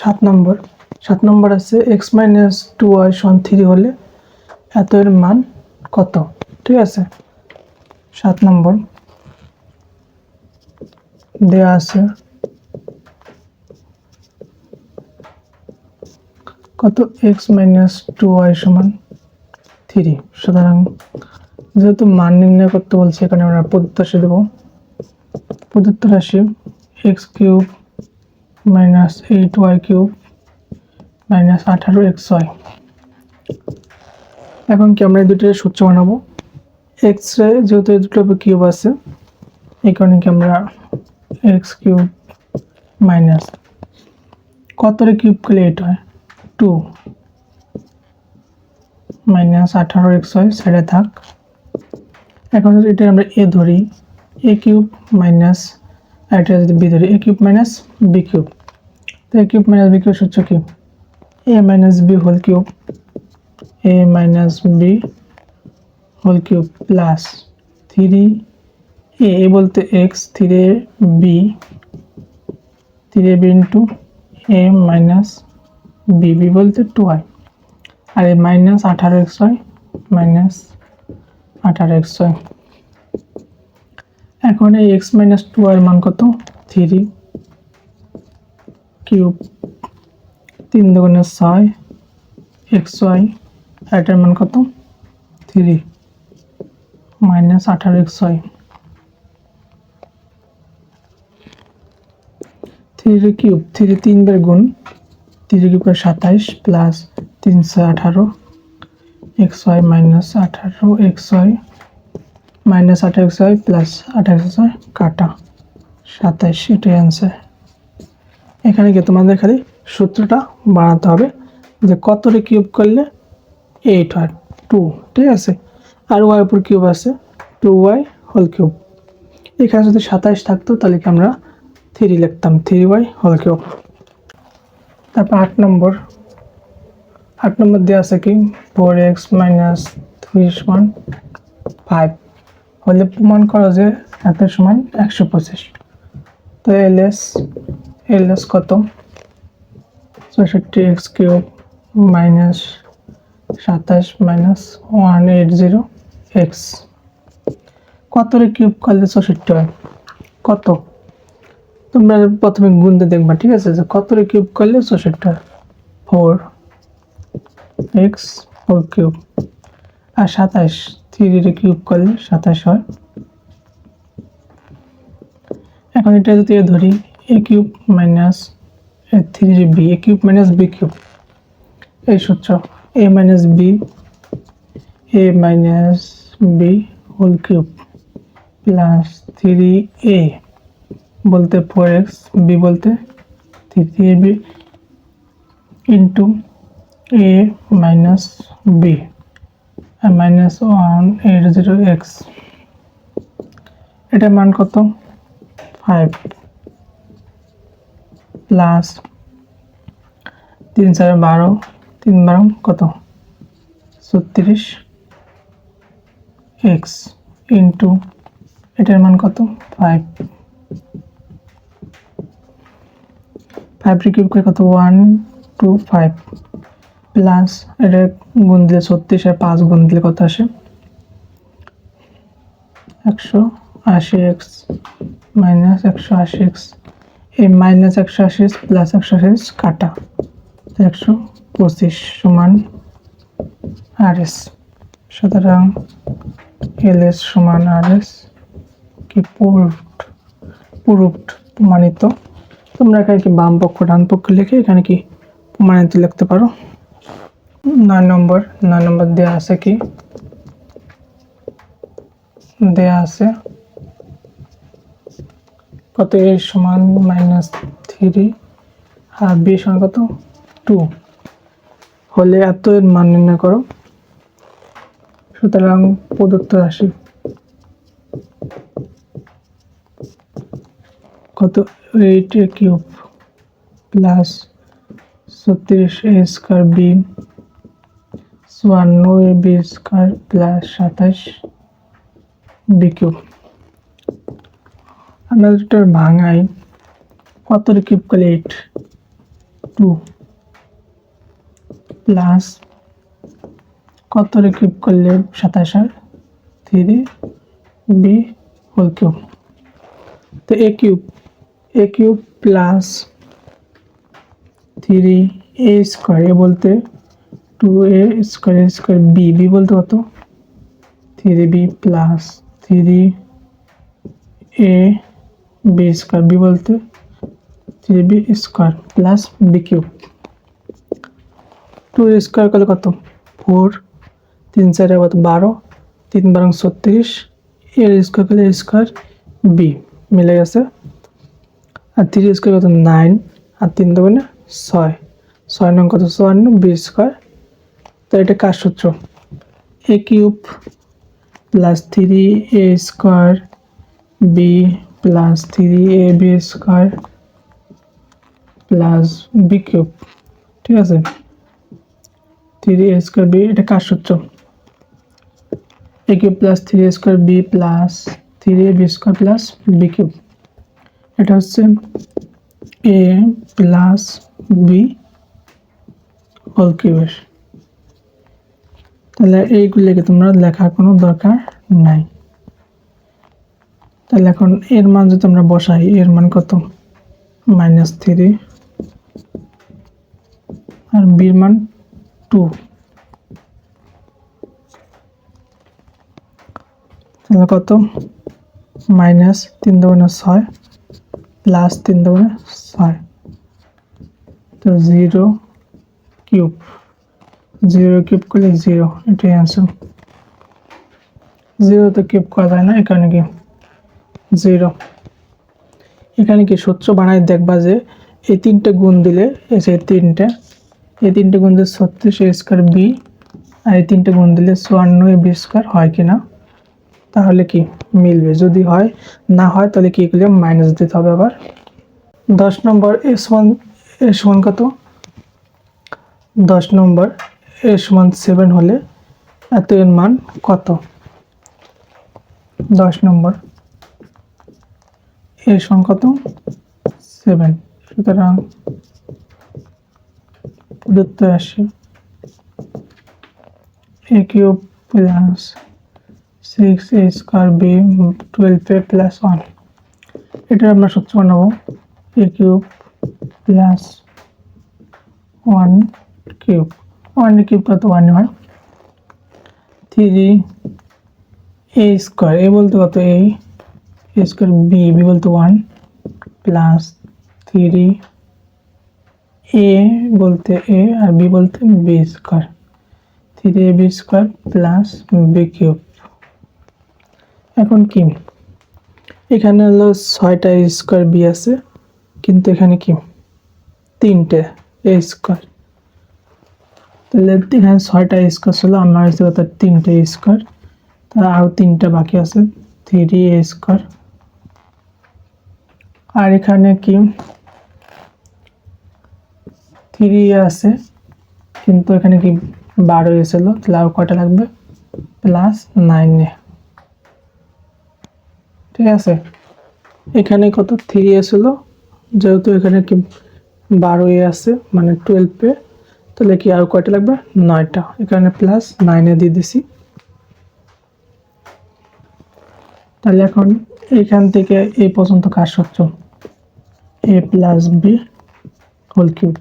সাত নম্বর। সাত নম্বর আছে এক্স মাইনাস টু ওয়াই সমান থ্রি হলে এত এর মান কত? ঠিক আছে? সাত নম্বর। দেওয়া আছে কত এক্স মাইনাস টু ওয়াই সমান থ্রি সুতরাং যেহেতু মান নির্ণয় করতে বলছে, এখানে আমরা প্রদত্ত রাশি দেবো। প্রদত্ত রাশি X cube minus eight Y cube minus আঠারো এক্স ওয়াই এখন কি আমরা এই দুটোর সূত্র বানাবো? এক্স রে যেহেতু এই দুটো কিউব আছে, এই কারণে কি আমরা এক্স কিউব মাইনাস কতরে কিউব করলে এইট হয়? টু মাইনাস আঠারো এক্স ওয়াই সাইডে থাক। এখন যদি এটা আমরা এ ধরি এ কিউব মাইনাস এটা যদি বি ধরি A cube minus B cube তো A cube minus B cube সূত্র কি? A minus B whole cube A minus B whole cube plus three A A বলতে X three B three B into A minus B B বলতে two I R A minus আঠারো X Y minus আঠারো X Y এখন এই x minus two এর মান কত? Three cube তিন দোকানে ছয় এক্স ওয়াই আর এটার মান কত? থ্রি মাইনাস আঠারো X Y three cube three তিনবার গুণ থ্রি কিউব সাতাইশ প্লাস তিনশো আঠারো এক্স ওয়াই মাইনাস আঠারো X Y minus X Y plus X Y কাটা। সাতাইশ এটাই অ্যান্সার এখানে গিয়ে তোমাদের খালি সূত্রটা বানাতে হবে যে কতটা কিউব করলে এইট হয় টু ঠিক আছে? আর ওয়াই উপর কিউব আছে টু ওয়াই হোল কিউব এখানে যদি সাতাইশ থাকতো, তাহলে কি আমরা থ্রি লিখতাম থ্রি ওয়াই হোল কিউব তারপর আট নম্বর। আট নম্বর দেওয়া আছে কি? ফোর এক্স মাইনাস থ্রি সমান ফাইভ হলে প্রমাণ করো যে এত সমান একশো পঁচিশ। তো এল এস এল এস কত? চৌষট্টি এক্স কিউব মাইনাস সাতাশ minus one eight zero x. কতরে cube করলে চৌষট্টি হয়? কত? তোমরা প্রথমে গুনতে দেখবা, ঠিক আছে? যে কতরে কিউব করলে চৌষট্টি হয়? Four x four cube. আর সাতাশ থ্রি কিউব করলে সাতাশ হয়। এখন এটা যদি ধরি, a cube minus a three b, a cube minus b cube. এই সূত্র, a minus b, a minus b whole cube plus three a বলতে ফোর এক্স বি বলতে three a b into a minus b. Minus one eight zero x এটার মান কত? Five plus তিন চার বারো, তিন বারো কত? ছত্রিশ এক্স ইন্টু এটার মান কত? ফাইভ ফাইভ কিউব করে কত? ওয়ান টু ফাইভ প্লাস এটা গুণ দিলে ছত্রিশ আর পাঁচ গুণ দিলে কত আসে? একশো আশি এক্স মাইনাস একশো আশি এক্স। এই মাইনাস একশো আশি প্লাস একশো আশি কাটা। একশো পঁচিশ সমান আর এস। সুতরাং এল এস সমান আর এস কি প্রুফড প্রুফড প্রমাণিত। তোমরা এখানে কি বাম পক্ষ ডান পক্ষ লিখে, এখানে কি প্রমাণিত লিখতে পারো? নয় নম্বর নয় নম্বর দেয়া আছে কি? দেয়া আছে। কত এ সমান মাইনাস থ্রি আর বি সমান কত? টু হলে এত এর মান নির্ণয় করো। সুতরাং প্রদত্ত রাশি কত? এইট কিউব প্লাস ছত্রিশ এ স্কোয়ার বি চুয়ান্ন এ বি স্কোয়ার প্লাস সাতাশ বি কিউব আমরা দুটোর ভাঙাই কত কিউব করলে এইট, টু। প্লাস কত কিউব করলে সাতাশ আর থ্রি বি হোল কিউব। তো a cube a cube plus three a square, a বলতে two a square square b b বলতে কত? Three b plus three a b square b বলতে three b square plus b cube two square করলে কত? Four তিন চারে কত? বারো, তিন বারং ছত্রিশ। এর স্কোয়ার করলে স্কোয়ার বি মিলে গেছে। আর থ্রি স্কোয়ার কত? নাইন আর তিন দোকানে ছয়। ছয় নং কত? চুয়ান্ন বি স্কোয়ার তো এটা কার সূত্র? A cube plus three a square b plus three a b square plus b cube ঠিক আছে? থ্রি এ স্কোয়ার বি এটা কার সূত্র? A cube plus three a square b plus three a b square plus b cube এটা হচ্ছে A plus B whole কিউবের তাহলে এইগুলিকে তোমরা লেখার কোনো দরকার নাই। তাহলে এখন এর মান যদি আমরা বসাই, এর মান কত? Minus three. আর বির মান টু। তাহলে কত? মাইনাস তিন দুগুণে ছয় প্লাস তিন দুগুণে ছয়। তো জিরো কিউব। জিরো কিউব করলে জিরো এটাই অ্যান্সার জিরো তো কিউব করা যায় না এখানে কি জিরো এখানে কি সূত্র বানাই দেখবা যে এই তিনটে গুণ দিলে, এই যে তিনটে এই তিনটে গুণ দিলে ছত্রিশ স্কোয়ার বি আর এই তিনটে গুণ দিলে চুয়ান্ন এ বি স্কোয়ার হয় কি না তাহলে কি মিলবে? যদি হয়, না হয়, তাহলে কি করলে মাইনাস দিতে হবে আবার? দশ number S one S one কত? দশ নম্বর এস ওয়ান সেভেন হলে এত এর মান কত? দশ নম্বর। এর সমান কত? সেভেন সুতরাং প্রদত্ত রাশি a cube plus six a square b twelve a plus one এটা আমরা সূত্র বানাবো a cube plus one cube one cube কত ওয়ান হয়? থ্রি এ স্কোয়ার এ বলতে কত এই এ স্কোয়ার বি বি বলতে ওয়ান প্লাস থ্রি এ বলতে এ আর বি বলতে b square three a b square plus b cube এখন কি? এখানে হলো ছয়টা স্কোয়ার বি আছে, কিন্তু এখানে কি? তিনটে এ স্কোয়ার তাহলে এখানে ছয়টা স্কোয়ার ছিল, আমার হচ্ছে কত তিনটে স্কোয়ার তাহলে আরও তিনটা বাকি আছে থ্রি এ স্কোয়ার আর এখানে কি? থ্রি আছে, কিন্তু এখানে কি বারো এসেছিল তাহলে আর কটা লাগবে? প্লাস নাইনে ঠিক আছে? এখানে কত? থ্রি এসেছিল যেহেতু এখানে কি বারো এ আছে মানে টুয়েলভ তাহলে কি আর কয়টা লাগবে? নয়টা। এখানে প্লাস নাইনে দিয়ে দিছি। তাহলে এখন এইখান থেকে এই পর্যন্ত কাজ সূত্র a plus b whole cube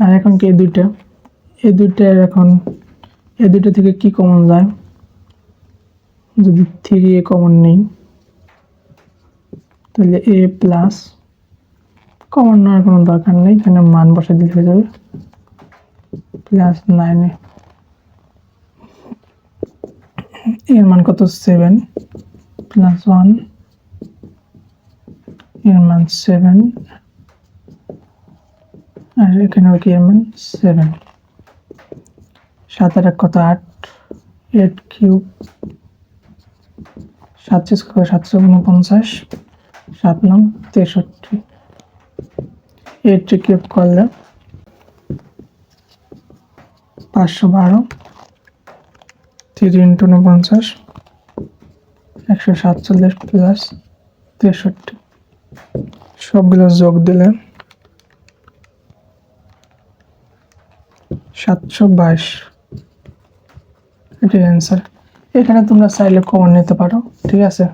আর এখন কি এই দুইটা? এই দুইটার এখন, এই দুইটা থেকে কি কমন যায়? যদি থ্রি এ কমন নেই, তাহলে এ প্লাস কমন নেওয়ার কোনো দরকার নেই, এখানে মান বসে দিলে হয়ে যাবে। প্লাস নাইনে এর মান কত সেভেন প্লাস ওয়ানের মান সেভেন আর এখানে কি এর মান সেভেন সাত আর এক কত আট? এইট কিউব সাতশো স্কোয়ার সাতশো উনপঞ্চাশ। সাত নং তেষট্টি। এইটটি কিউব করলে পাঁচশো বারো তিন ইন্টু উনপঞ্চাশ একশো সাতচল্লিশ প্লাস তেষট্টি। সবগুলো যোগ দিলে সাতশো বাইশ। এটাই অ্যান্সার এখানে তোমরা চাইলে কমন নিতে পারো, ঠিক আছে?